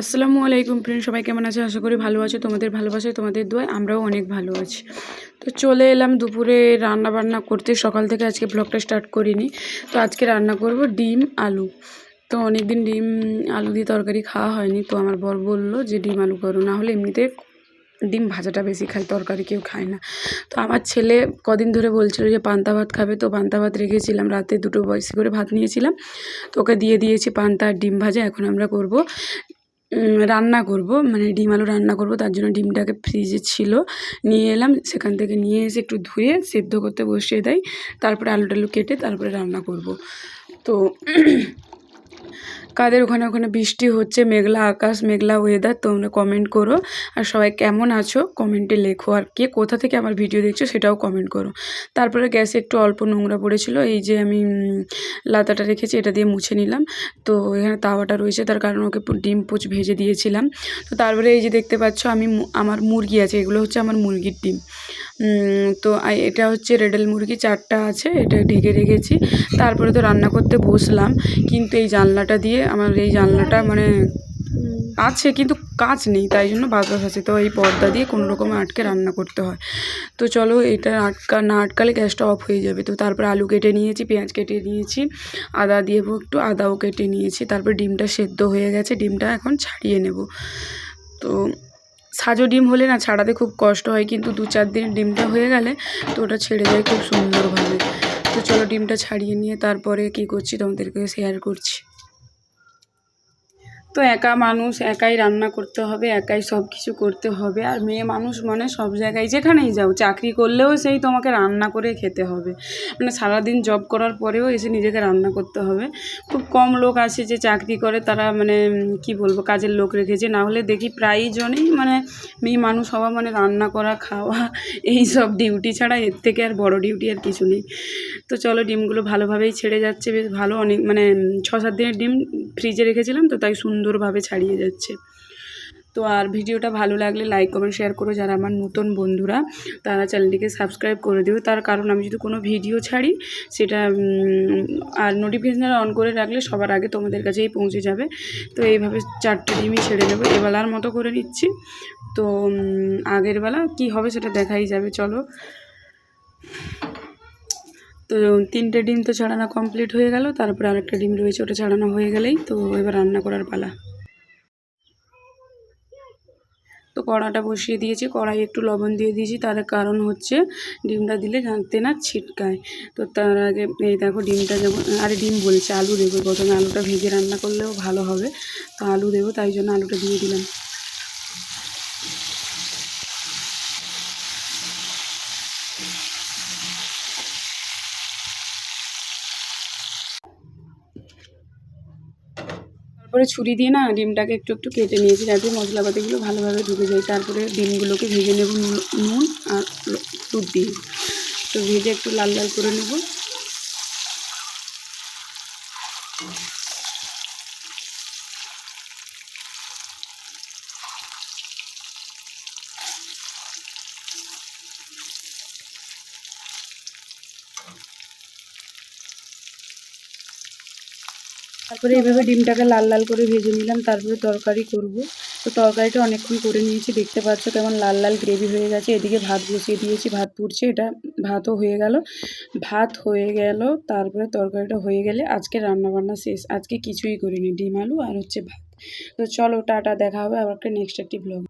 আসসালামু আলাইকুম ফ্রেন্ড সবাই কেমন আছে? আশা করি ভালো আছো। তোমাদের ভালোবাসায়, তোমাদের দোয়ায় আমরাও অনেক ভালো আছি। তো চলে এলাম দুপুরে রান্না বান্না করতে। সকাল থেকে আজকে ব্লগটা স্টার্ট করিনি। তো আজকে রান্না করব ডিম, আলু। তো অনেক দিন ডিম, আলু দিয়ে তরকারি খাওয়া হয়নি। তো আমার বর বলল যে, ডিম, আলু করো। না হলে এমনিতে ডিম ভাজাটা বেশি খায়, তরকারি কেউ খায় না। তো আমার ছেলে কদিন ধরে বলছিল যে, পান্তা ভাত খাবে। তো পান্তা ভাত রেখেছিলাম। রাতে দুটো বয়সী করে ভাত নিয়েছিলাম। তো ওকে দিয়ে দিয়েছি পান্তা আর ডিম ভাজা। এখন আমরা করব রান্না করব মানে ডিম আলু রান্না করব, তার জন্য ডিমটাকে ফ্রিজে ছিল। নিয়ে এলাম, সেখান থেকে নিয়ে এসে একটু ধুয়ে সেদ্ধ করতে বসিয়ে দেয়। তারপরে আলু টালু কেটে তারপরে রান্না করব। তো কাদের ওখানে ওখানে বৃষ্টি হচ্ছে, মেঘলা আকাশ, মেঘলা ওয়েদার তোমরা কমেন্ট করো। আর সবাই কেমন আছো? কমেন্টে লেখো। আর কে কোথা থেকে আমার ভিডিও দেখছ সেটাও কমেন্ট করো। তারপরে গ্যাসে একটু অল্প নোংরা পড়েছিল, এই যে আমি লাতাটা রেখেছি, এটা দিয়ে মুছে নিলাম। তো এখানে তাওয়াটা রয়েছে, তার কারণ ওকে ডিম পোচ ভেজে দিয়েছিলাম। তো তারপরে এই যে দেখতে পাচ্ছ, আমি আমার মুরগি আছে, এগুলো হচ্ছে আমার মুরগির ডিম। তো এটা হচ্ছে রেডেল মুরগি, চারটা আছে, এটা ঢেকে রেখেছি। তারপরে তো রান্না করতে বসলাম, কিন্তু এই জানলাটা দিয়ে আমার এই জানলাটা মানে আছে কিন্তু কাজ নেই তাই জন্য বাতাস আছে। তো এই পর্দা দিয়ে কোনো রকমে আটকে রান্না করতে হয়। তো চলো এটা আটকা না আটকালে গ্যাসটা অফ হয়ে যাবে। তো তারপরে আলু কেটে নিয়েছি পেঁয়াজ কেটে নিয়েছি আদা দিয়ে একটু আদাও কেটে নিয়েছি। তারপর ডিমটা সেদ্ধ হয়ে গেছে ডিমটা এখন ছাড়িয়ে নেব। তো সাজো ডিম হলে না ছাড়াতে খুব কষ্ট হয় কিন্তু দু চার দিন ডিমটা হয়ে গেলে তো ওটা ছেড়ে যায় খুব সুন্দরভাবে। তো চলো ডিমটা ছাড়িয়ে নিয়ে তারপরে কী করছি তোমাদেরকে শেয়ার করছি। তো একা মানুষ, একাই রান্না করতে হবে, একাই সব কিছু করতে হবে। আর মেয়ে মানুষ মানে সব জায়গায় যেখানেই যাও, চাকরি করলেও সেই তোমাকে রান্না করে খেতে হবে। মানে সারাদিন জব করার পরেও এসে নিজেকে রান্না করতে হবে। খুব কম লোক আছে যে চাকরি করে, তারা মানে কি বলব, কাজের লোক রেখেছে। না হলে দেখি প্রায় জনেই মানে মেয়ে মানুষ হওয়া মানে রান্না করা, খাওয়া, এই সব ডিউটি ছাড়া এর থেকে আর বড় ডিউটি আর কিছু নেই। তো চলো ডিমগুলো ভালোভাবেই ছেড়ে যাচ্ছে। বেশ ভালো অনেক মানে ছ সাত দিনের ডিম ফ্রিজে রেখেছিলাম তো তাই সুন্দরভাবে ছাড়িয়ে যাচ্ছে। তো আর ভিডিওটা ভালো লাগলে লাইক কমেন্ট শেয়ার করো যারা আমার নতুন বন্ধুরা, তারা চ্যানেলটিকে সাবস্ক্রাইব করে দিও। তার কারণ আমি যদি কোনো ভিডিও ছাড়ি, সেটা আর নোটিফিকেশান অন করে রাখলে সবার আগে তোমাদের কাছেই পৌঁছে যাবে। তো এইভাবে চারটে ডিমই ছেড়ে দেবো। এবেলার মতো করে নিচ্ছি। তো আগের বেলা কী হবে সেটা দেখাই যাবে। চলো। তো তিনটে ডিম তো ছাড়ানো কমপ্লিট হয়ে গেল, তারপরে আরেকটা ডিম রয়েছে, ওটা ছাড়ানো হয়ে গেলেই, তো এবার রান্না করার পালা। তো কড়াটা বসিয়ে দিয়েছি কড়াই একটু লবণ দিয়ে দিয়েছি, তার কারণ হচ্ছে ডিমটা দিলে জানতে না ছিটকায়। তো তার আগে এই দেখো ডিমটা যেমন, আরে ডিম বলছে, আলু দেবো, প্রথমে আলুটা ভেজে রান্না করলেও ভালো হবে, তো আলু দেবো, তাই জন্য আলুটা দিয়ে দিলাম। তারপরে ছুরি দিয়ে না ডিমটাকে একটু একটু কেটে নিয়েছি যাতে মশলাপাতিগুলো ভালোভাবে ঢুকে যায়। তারপরে ডিমগুলোকে ভেজে নেব নুন আর দুধ দিয়ে। তো ভেজে একটু লাল লাল করে নেব। তারপরে এভাবে ডিমটাকে লাল লাল করে ভেজে নিলাম, তারপরে তরকারি করব। তো তরকারিটা অনেকক্ষণ করে নিয়েছি, দেখতে পাচ্ছ কেমন লাল লাল গ্রেভি হয়ে গেছে। এদিকে ভাত বসিয়ে দিয়েছি, ভাত পুড়ছে, এটা ভাতও হয়ে গেল। ভাত হয়ে গেল, তারপরে তরকারিটা হয়ে গেলে আজকে রান্নাবান্না শেষ। আজকে কিছুই করিনি, ডিম, আলু আর হচ্ছে ভাত। তো চলো টাটা, দেখা হবে আবার একটা নেক্সট একটি ব্লগ